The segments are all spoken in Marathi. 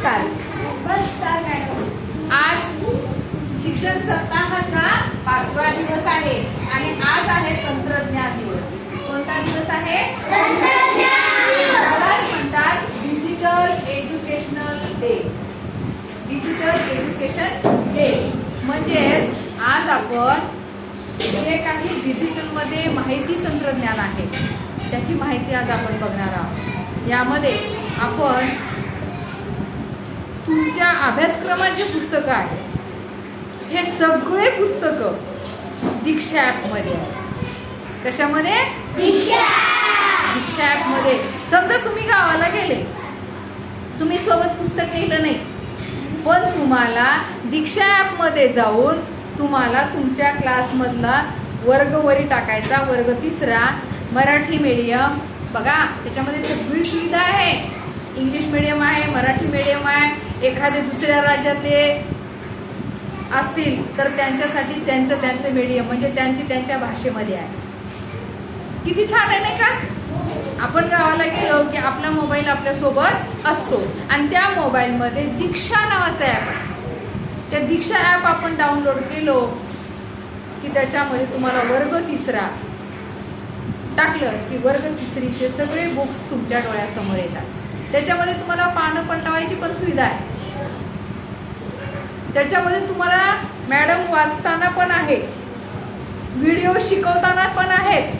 नमस्कार. आज शिक्षण सप्ताहाचा पाचवा दिवस आहे आणि आज आहे तंत्रज्ञान दिवस. कोणता दिवस आहे? म्हणतात digital educational day digital education day म्हणजेच आज आपण जे काही डिजिटलमध्ये माहिती तंत्रज्ञान आहे त्याची माहिती आज आपण बघणार आहोत. यामध्ये आपण तुमच्या अभ्यासक्रमाची पुस्तकं आहेत. हे सगळे पुस्तकं दीक्षा ॲपमध्ये कशामध्ये? दीक्षा ॲपमध्ये. समजा तुम्ही गावाला गेले. तुम्ही सोबत पुस्तक लिहिलं नाही. पण तुम्हाला दीक्षा ॲपमध्ये जाऊन तुम्हाला तुमच्या क्लासमधला वर्ग वरी टाकायचा वर्ग तिसरा मराठी मीडियम बघा त्याच्यामध्ये सगळी सुविधा आहे. इंग्लिश मीडियम आहे मराठी मीडियम आहे. एखादे दुसऱ्या राज्यातले असतील तर त्यांच्यासाठी त्यांचं त्यांचं मीडियम म्हणजे त्यांची त्यांच्या भाषेमध्ये आहे. किती छान आहे नाही का? आपण गावाला गेलो की आपला मोबाईल आपल्यासोबत असतो. आणि त्या मोबाईलमध्ये दीक्षा नावाचा ॲप आहे. त्या दीक्षा ॲप आपण डाउनलोड केलो की त्याच्यामध्ये तुम्हाला वर्ग तिसरा टाकलं की वर्ग तिसरीचे सगळे बुक्स तुमच्या डोळ्यासमोर येतात. त्याच्यामध्ये तुम्हाला पानं पण लावायची पण सुविधा आहे. त्याच्यामध्ये तुम्हाला मॅडम वाचताना पण आहे व्हिडिओ शिकवताना पण आहेत.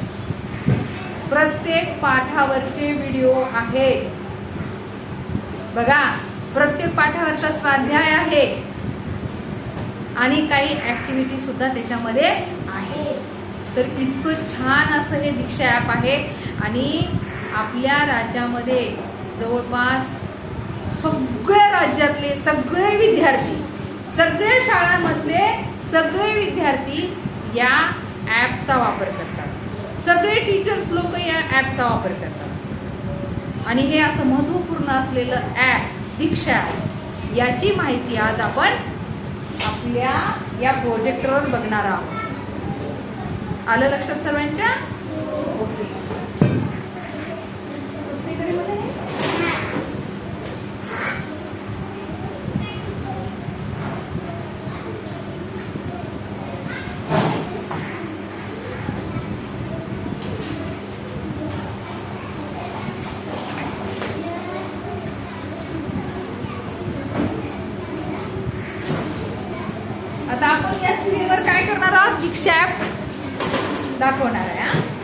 प्रत्येक पाठावरचे व्हिडिओ आहेत. बघा प्रत्येक पाठावरचा स्वाध्याय आहे. आणि काही ऍक्टिव्हिटी सुद्धा त्याच्यामध्ये आहे तर इतकं छान असं हे दीक्षा ॲप आहे. आणि आपल्या राज्यामध्ये जवळपास सगळ्या राज्यातले सगळे विद्यार्थी सगळ्या शाळांमधले सगळे विद्यार्थी या ॲपचा वापर करतात. सगळे टीचर्स लोक या ॲपचा वापर करतात. आणि हे असं महत्त्वपूर्ण असलेलं ॲप दीक्षा याची माहिती आज आपण आपल्या या प्रोजेक्टवर बघणार आहोत. आलं लक्षात सर्वांच्या? करणार आहोत दीक्षा ॲप दाखवणार आहे हा